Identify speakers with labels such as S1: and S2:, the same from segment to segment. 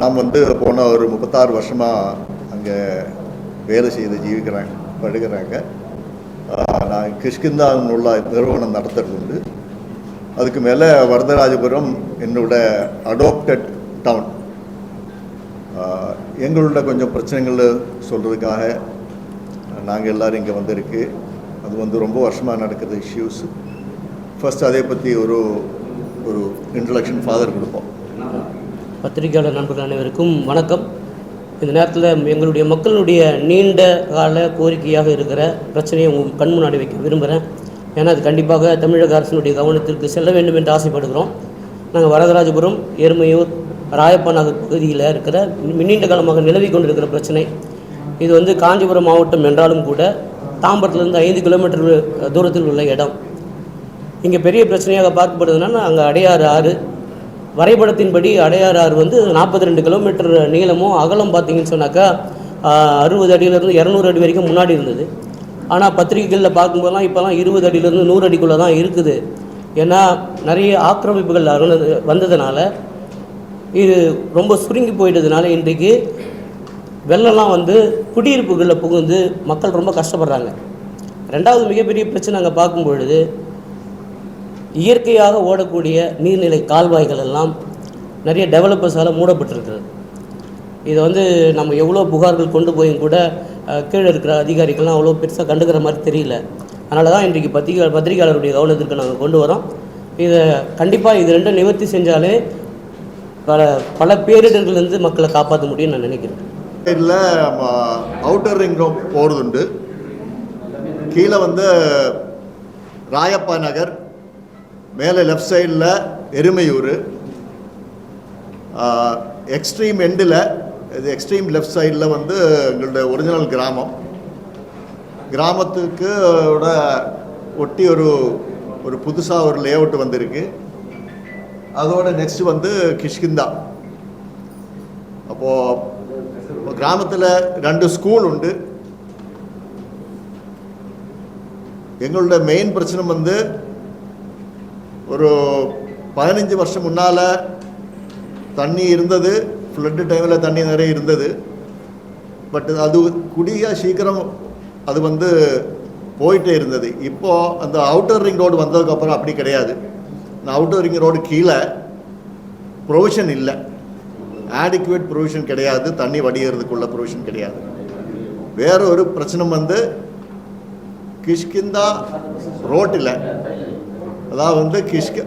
S1: நான் வந்து போன ஒரு முப்பத்தாறு வருஷமாக அங்கே வேலை செய்து ஜீவிக்கிறாங்க படுகிறாங்க. நான் கிஷ்கிந்தான் உள்ள நிறுவனம் நடத்துறது உண்டு அதுக்கு மேலே வரதராஜபுரம் என்னோட அடோப்டட் டவுன் எங்களோட கொஞ்சம் பிரச்சனைகள் சொல்கிறதுக்காக நாங்கள் எல்லோரும் இங்கே வந்திருக்கு. அது வந்து ரொம்ப வருஷமாக நடக்கிறது இஷ்யூஸ் ஃபஸ்ட் அதை பற்றி ஒரு ஒரு இன்ட்ரடக்ஷன் ஃபாதர் கொடுப்போம்.
S2: பத்திரிகையாளர் நண்பர்கள் அனைவருக்கும் வணக்கம். இந்த நேரத்தில் எங்களுடைய மக்களுடைய நீண்ட கால கோரிக்கையாக இருக்கிற பிரச்சனையை உங்கள் கண் முன்னாடி வைக்க விரும்புகிறேன் ஏன்னா அது கண்டிப்பாக தமிழக அரசினுடைய கவனத்திற்கு செல்ல வேண்டும் என்று ஆசைப்படுகிறோம். நாங்கள் வரதராஜபுரம் எருமையூர் ராயப்பா நகர் பகுதியில் இருக்கிற மின்னீண்ட நீண்ட காலமாக நிலவி கொண்டிருக்கிற பிரச்சனை. இது வந்து காஞ்சிபுரம் மாவட்டம் என்றாலும் கூட தாம்பரத்துலேருந்து ஐந்து கிலோமீட்டர் தூரத்தில் உள்ள இடம். இங்கே பெரிய பிரச்சனையாக பார்க்கப்படுதுன்னா அங்கே அடையாறு ஆறு வரைபடத்தின்படி அடையாறு ஆறு வந்து நாற்பத்தி ரெண்டு கிலோமீட்டர் நீளமும் அகலம் பார்த்தீங்கன்னு சொன்னாக்கா அறுபது அடியிலேருந்து இரநூறு அடி வரைக்கும் முன்னாடி இருந்தது. ஆனால் பத்திரிகைகளில் பார்க்கும்போதெல்லாம் இப்போலாம் இருபது அடியிலேருந்து நூறு அடிக்குள்ளே தான் இருக்குது. ஏன்னா நிறைய ஆக்கிரமிப்புகள் அருணது வந்ததுனால இது ரொம்ப சுருங்கி போயிட்டதுனால இன்றைக்கு வெள்ளம்லாம் வந்து குடியிருப்புகளில் புகுந்து மக்கள் ரொம்ப கஷ்டப்படுறாங்க. ரெண்டாவது மிகப்பெரிய பிரச்சனை அங்கே பார்க்கும் பொழுது இயற்கையாக ஓடக்கூடிய நீர்நிலை கால்வாய்கள் எல்லாம் நிறைய டெவலப்பர்ஸால் மூடப்பட்டிருக்கிறது. இதை வந்து நம்ம எவ்வளோ புகார்கள் கொண்டு போயும் கூட கீழே இருக்கிற அதிகாரிகள்லாம் அவ்வளோ பெருசாக கண்டுக்கிற மாதிரி தெரியல. அதனால தான் இன்றைக்கு பத்திரிகை பத்திரிகையாளருடைய கவனத்திற்கு நாங்கள் கொண்டு வரோம். இதை கண்டிப்பாக இது ரெண்டும் நிவர்த்தி செஞ்சாலே பல பல பேரிடர்கள்லேருந்து மக்களை காப்பாற்ற முடியும்னு நான் நினைக்கிறேன்.
S1: இல்லை அவுட்டர் ரிங் ரோட் போகிறதுண்டு கீழே வந்து ராயப்பா நகர் மேலே லெஃப்ட் சைடில் எருமையூர் எக்ஸ்ட்ரீம் எண்டில் இது எக்ஸ்ட்ரீம் லெஃப்ட் சைடில் வந்து எங்களுடைய ஒரிஜினல் கிராமம். கிராமத்துக்கு ஒட்டி ஒரு ஒரு புதுசாக ஒரு லே அவுட் வந்திருக்கு. அதோட நெக்ஸ்ட் வந்து கிஷ்கிந்தா. அப்போது கிராமத்தில் ரெண்டு ஸ்கூல் உண்டு. எங்களோட மெயின் பிரச்சனை வந்து ஒரு பதினஞ்சு வருஷம் முன்னால் தண்ணி இருந்தது ஃப்ளட்டு டைமில் தண்ணி நிறைய இருந்தது. பட் அது குடியாக சீக்கிரம் அது வந்து போயிட்டே இருந்தது. இப்போது அந்த அவுட்டர் ரிங் ரோடு வந்ததுக்கப்புறம் அப்படி கிடையாது. இந்த அவுட்டர் ரிங் ரோடு கீழே ப்ரொவிஷன் இல்லை. ஆடிக்குவேட் ப்ரொவிஷன் கிடையாது. தண்ணி வடிகிறதுக்குள்ள ப்ரொவிஷன் கிடையாது. வேற ஒரு பிரச்சனை வந்து கிஷ்கிந்தா ரோட்டில் அதாவது வந்து கிஷ்க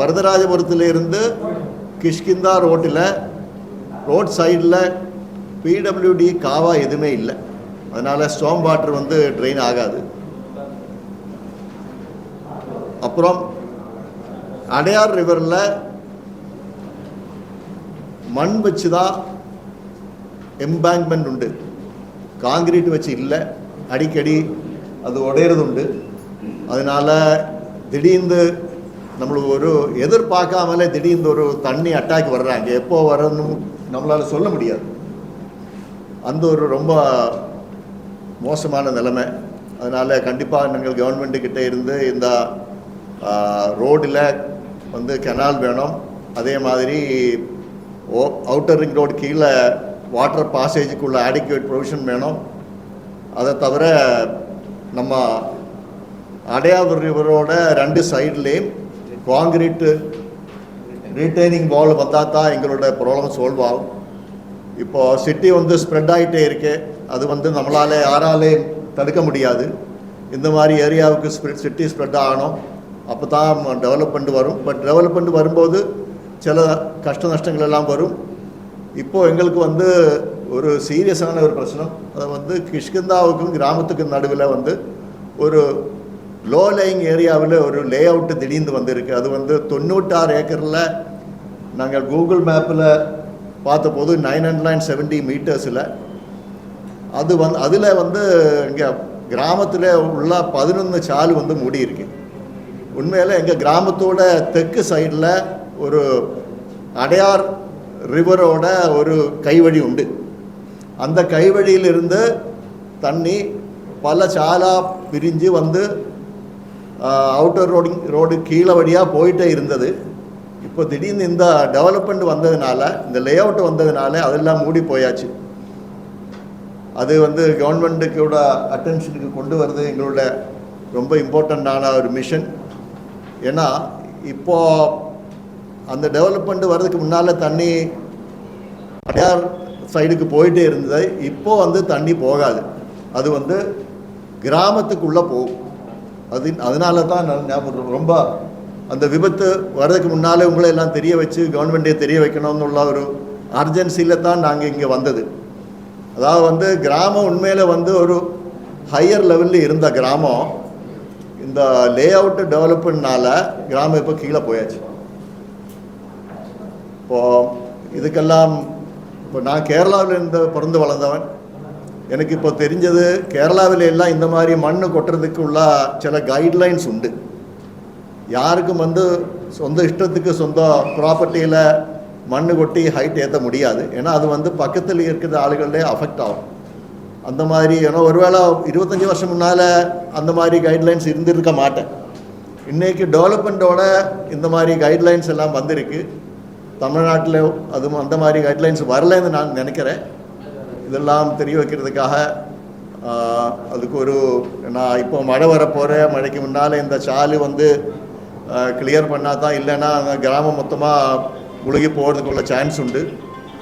S1: வரதராஜபுரத்திலிருந்து கிஷ்கிந்தா ரோட்டில் ரோட் சைடில் பிடபிள்யூடி காவா எதுவுமே இல்லை. அதனால் ஸ்டோம் வாட்டர் வந்து ட்ரெயின் ஆகாது. அப்புறம் அடையார் ரிவரில் மண் வச்சு தான் எம்பேங்க்மெண்ட் உண்டு. காங்கிரீட் வச்சு இல்லை. அடிக்கடி அது உடையிறது உண்டு. அதனால் திடீர்ந்து நம்மளுக்கு ஒரு எதிர்பார்க்காமலே திடீர்னு ஒரு தண்ணி அட்டாக் வர்றாங்க. எப்போ வரணும் நம்மளால் சொல்ல முடியாது. அந்த ஒரு ரொம்ப மோசமான நிலைமை. அதனால் கண்டிப்பாக நாங்கள் கவர்மெண்ட்டுக்கிட்டே இருந்து இந்த ரோடில் வந்து கெனால் வேணும். அதே மாதிரி ஓ அவுட்டர் ரிங் ரோடு கீழே வாட்டர் பாசேஜுக்குள்ள ஆடிக்குவேட் ப்ரொவிஷன் வேணும். அதை தவிர நம்ம அடையார் ரிவரோட ரெண்டு சைட்லேயும் காங்கிரீட்டு ரீட்டைனிங் வால் வந்தால் தான் எங்களோட ப்ராப்ளம் சால்வ் ஆகும். இப்போ சிட்டி வந்து ஸ்ப்ரெட் ஆகிட்டே இருக்கு அது வந்து நம்மளால் யாராலே தடுக்க முடியாது. இந்த மாதிரி ஏரியாவுக்கு ஸ்ப்ரெட் சிட்டி ஸ்ப்ரெட் ஆகணும். அப்போ தான் டெவலப்மெண்ட் வரும். பட் டெவலப்மெண்ட் வரும்போது சில கஷ்ட நஷ்டங்கள் எல்லாம் வரும். இப்போது எங்களுக்கு வந்து ஒரு சீரியஸான ஒரு பிரச்சனை. அது வந்து கிஷ்கிந்தாவுக்கும் கிராமத்துக்கும் நடுவில் வந்து ஒரு லோ லைங் ஏரியாவில் ஒரு லே அவுட்டு திடீர்னு வந்திருக்கு. அது வந்து தொண்ணூற்றாறு ஏக்கரில் நாங்கள் கூகுள் மேப்பில் பார்த்தபோது நைன் ஹண்ட்ரட் அண்ட் செவன்ட்டி மீட்டர்ஸில் அது வந்து அதில் வந்து இங்கே கிராமத்தில் உள்ள பதினொன்று சால் வந்து மூடியிருக்கு. உண்மையில் எங்கள் கிராமத்தோட தெற்கு சைடில் ஒரு அடையார் ரிவரோட ஒரு கைவழி உண்டு. அந்த கைவழியிலிருந்து தண்ணி பல சாலாக பிரிஞ்சு வந்து அவுட்டர் ரோடு ரோடு கீழே வழியாக போயிட்டே இருந்தது. இப்போ திடீர்னு இந்த டெவலப்மெண்ட் வந்ததுனால இந்த லே அவுட் வந்ததுனால அதெல்லாம் மூடி போயாச்சு. அது வந்து கவர்மெண்ட்டுக்கோட அட்டென்ஷனுக்கு கொண்டு வர்றது எங்களோட ரொம்ப இம்பார்ட்டண்ட்டான ஒரு மிஷன் ஏன்னா இப்போ அந்த டெவலப்மெண்ட் வர்றதுக்கு முன்னால் தண்ணி அடையார் சைடுக்கு போயிட்டே இருந்தது. இப்போ வந்து தண்ணி போகாது. அது வந்து கிராமத்துக்குள்ளே போகும். அது அதனால தான் நான் ஞாபகம் ரொம்ப அந்த விபத்து வர்றதுக்கு முன்னாலே உங்களை எல்லாம் தெரிய வச்சு கவர்மெண்ட்டே தெரிய வைக்கணும்னு உள்ள ஒரு அர்ஜென்சியில் தான் நாங்கள் இங்கே வந்தது. அதாவது வந்து கிராமம் உண்மையில் வந்து ஒரு ஹையர் லெவலில் இருந்த கிராமம். இந்த லே அவுட்டு டெவலப்மெண்ட்னால கிராமம் இப்போ கீழே போயாச்சு. இப்போ இதுக்கெல்லாம் இப்போ நான் கேரளாவில் இருந்து பிறந்து வளர்ந்தவன். எனக்கு இப்போ தெரிஞ்சது கேரளாவில் எல்லாம் இந்த மாதிரி மண் கொட்டுறதுக்கு உள்ள சில கைட்லைன்ஸ் உண்டு. யாருக்கும் வந்து சொந்த இஷ்டத்துக்கு சொந்த ப்ராப்பர்ட்டியில் மண் கொட்டி ஹைட் ஏற்ற முடியாது. ஏன்னா அது வந்து பக்கத்தில் இருக்கிற ஆளுகளே அஃபெக்ட் ஆகும். அந்த மாதிரி ஏன்னா ஒருவேளை இருபத்தஞ்சி வருஷம் முன்னால் அந்த மாதிரி கைட்லைன்ஸ் இருந்திருக்க மாட்டேன். இன்றைக்கி டெவலப்மெண்ட்டோட இந்த மாதிரி கைட்லைன்ஸ் எல்லாம் வந்திருக்கு. தமிழ்நாட்டில் அதுவும் அந்த மாதிரி கைட்லைன்ஸ் வரலைன்னு நான் நினைக்கிறேன். இதெல்லாம் தெரிய வைக்கிறதுக்காக அதுக்கு ஒரு நான் இப்போ மழை வரப்போகிற மழைக்கு முன்னால் இந்த சாலு வந்து கிளியர் பண்ணால் தான் இல்லைன்னா அந்த கிராமம் மொத்தமாக முழுகி போகிறதுக்குள்ள சான்ஸ் உண்டு.